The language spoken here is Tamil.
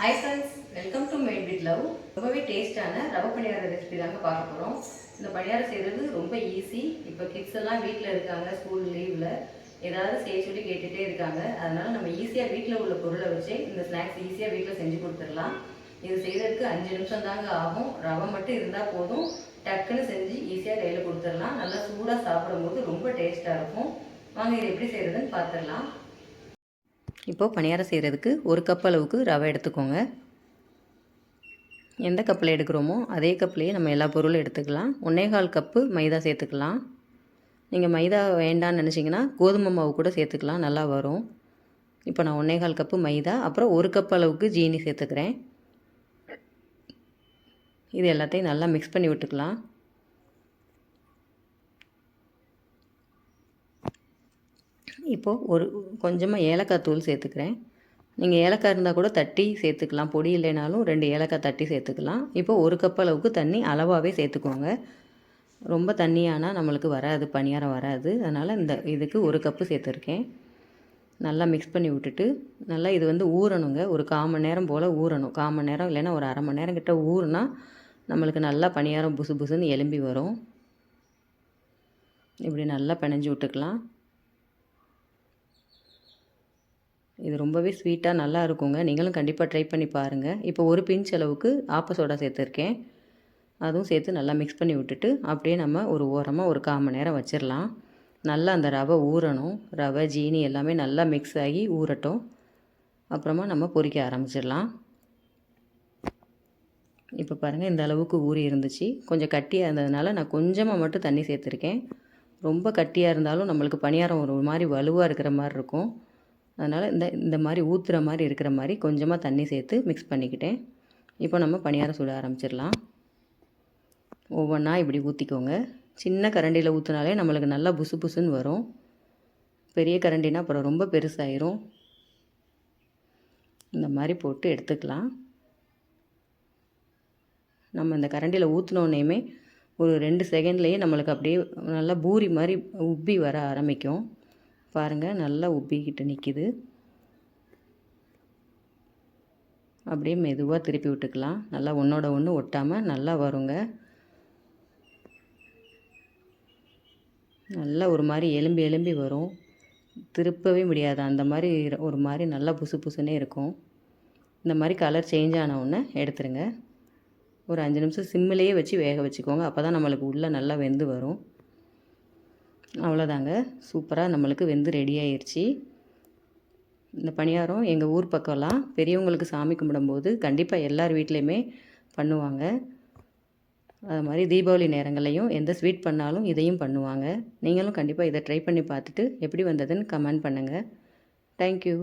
Hi friends welcome to made with love ரொம்பவே டேஸ்டான ரவை பணியார ரெசிபி தாங்க பார்க்க போகிறோம் இந்த பணியாரம் செய்கிறது ரொம்ப ஈஸி இப்போ கிட்ஸ் எல்லாம் வீட்டில் இருக்காங்க ஸ்கூல் லீவில் ஏதாவது செய்ய சொல்லி கேட்டுகிட்டே இருக்காங்க. அதனால் நம்ம ஈஸியாக வீட்டில் உள்ள பொருளை வச்சு இந்த ஸ்நாக்ஸ் ஈஸியாக வீட்டில் செஞ்சு கொடுத்துடலாம். இது செய்கிறதுக்கு அஞ்சு நிமிஷம் தாங்க ஆகும். ரவை மட்டும் இருந்தால் போதும். டக்குன்னு செஞ்சு ஈஸியாக கையில் கொடுத்துடலாம். நல்லா சூடாக சாப்பிடும்போது ரொம்ப டேஸ்ட்டாக இருக்கும். வாங்க இது எப்படி செய்கிறதுன்னு பார்த்துடலாம். இப்போது பணியாரம் செய்கிறதுக்கு ஒரு கப் அளவுக்கு ரவை எடுத்துக்கோங்க. எந்த கப்பில் எடுக்கிறோமோ அதே கப்லேயே நம்ம எல்லா பொருளும் எடுத்துக்கலாம். ஒன்றே கால் கப்பு மைதா சேர்த்துக்கலாம். நீங்கள் மைதா வேண்டான்னு நினச்சிங்கன்னா கோதுமை மாவு கூட சேர்த்துக்கலாம் நல்லா வரும். இப்போ நான் ஒன்றே கால் கப்பு மைதா அப்புறம் ஒரு கப் அளவுக்கு ஜீனி சேர்த்துக்கிறேன். இது எல்லாத்தையும் நல்லா மிக்ஸ் பண்ணி விட்டுக்கலாம். இப்போது ஒரு கொஞ்சமாக ஏலக்காய் தூள் சேர்த்துக்கிறேன். நீங்கள் ஏலக்காய் இருந்தால் கூட தட்டி சேர்த்துக்கலாம். பொடி இல்லைனாலும் ரெண்டு ஏலக்காய் தட்டி சேர்த்துக்கலாம். இப்போது ஒரு கப் அளவுக்கு தண்ணி அளவாகவே சேர்த்துக்கோங்க. ரொம்ப தண்ணியானால் நம்மளுக்கு வராது பணியாரம் வராது. அதனால் இந்த இதுக்கு ஒரு கப்பு சேர்த்துருக்கேன். நல்லா மிக்ஸ் பண்ணி விட்டுட்டு நல்லா இது வந்து ஊறணுங்க. ஒரு கால் மணி நேரம் போல் ஊறணும். கால் மணி நேரம் இல்லைன்னா ஒரு அரை மணி நேரம் கிட்ட ஊறுனா நம்மளுக்கு நல்லா பணியாரம் புசு புசுன்னு எலும்பி வரும். இப்படி நல்லா பிணைஞ்சு விட்டுக்கலாம். இது ரொம்பவே ஸ்வீட்டாக நல்லா இருக்குங்க. நீங்களும் கண்டிப்பாக ட்ரை பண்ணி பாருங்கள் இப்போ ஒரு பிஞ்ச் அளவுக்கு ஆப்ப சோடா சேர்த்துருக்கேன். அதுவும் சேர்த்து நல்லா மிக்ஸ் பண்ணி விட்டுட்டு அப்படியே நம்ம ஒரு ஓரமாக ஒரு கால் மணி நேரம் வச்சிடலாம் நல்லா அந்த ரவை ஊறணும். ரவை ஜீனி எல்லாமே நல்லா மிக்ஸ் ஆகி ஊறட்டும். அப்புறமா நம்ம பொரிக்க ஆரம்பிச்சிடலாம் இப்போ பாருங்கள் இந்த அளவுக்கு ஊறி இருந்துச்சு. கொஞ்சம் கட்டியாக இருந்ததுனால நான் கொஞ்சமாக மட்டும் தண்ணி சேர்த்துருக்கேன். ரொம்ப கட்டியாக இருந்தாலும் நம்மளுக்கு பணியாரம் ஒரு மாதிரி வலுவாக இருக்கிற மாதிரி இருக்கும். அதனால் இந்த இந்த மாதிரி ஊற்றுற மாதிரி இருக்கிற மாதிரி கொஞ்சமாக தண்ணி சேர்த்து மிக்ஸ் பண்ணிக்கிட்டேன். இப்போ நம்ம பணியாரம் சுட ஆரம்பிச்சிடலாம். ஒவ்வொன்றா இப்படி ஊற்றிக்கோங்க சின்ன கரண்டியில் ஊற்றினாலே நம்மளுக்கு நல்லா புசு புசுன்னு வரும். பெரிய கரண்டினா அப்புறம் ரொம்ப பெருசாயிரும். இந்த மாதிரி போட்டு எடுத்துக்கலாம். நம்ம இந்த கரண்டியில் ஊற்றினோன்னேயுமே ஒரு ரெண்டு செகண்ட்லேயே நம்மளுக்கு அப்படியே நல்லா பூரி மாதிரி உப்பி வர ஆரம்பிக்கும். பாருங்கள் நல்லா உப்பிக்கிட்டு நிற்கிது அப்படியே மெதுவாக திருப்பி விட்டுக்கலாம். நல்லா ஒன்றோட ஒன்று ஒட்டாமல் நல்லா வருங்க. நல்லா ஒரு மாதிரி எலும்பி எலும்பி வரும். திருப்பவே முடியாது. அந்த மாதிரி ஒரு மாதிரி நல்லா புசு புசுன்னே இருக்கும். இந்த மாதிரி கலர் சேஞ்ச் ஆனவுடனே எடுத்துருங்க. ஒரு அஞ்சு நிமிஷம் சிம்மிலேயே வச்சு வேக வச்சுக்கோங்க. அப்போ தான் நம்மளுக்கு உள்ளே நல்லா வெந்து வரும். அவ்வளோதாங்க. சூப்பராக நம்மளுக்கு வெந்து ரெடி ஆயிடுச்சு இந்த பணியாரம் எங்கள் ஊர் பக்கம்லாம் பெரியவங்களுக்கு சாமி கும்பிடும்போது கண்டிப்பாக எல்லார் வீட்லேயுமே பண்ணுவாங்க. அது மாதிரி தீபாவளி நேரங்கள்லையும் எந்த ஸ்வீட் பண்ணாலும் இதையும் பண்ணுவாங்க. நீங்களும் கண்டிப்பாக இதை ட்ரை பண்ணி பார்த்துட்டு எப்படி வந்ததுன்னு கமெண்ட் பண்ணுங்கள் தேங்க்யூ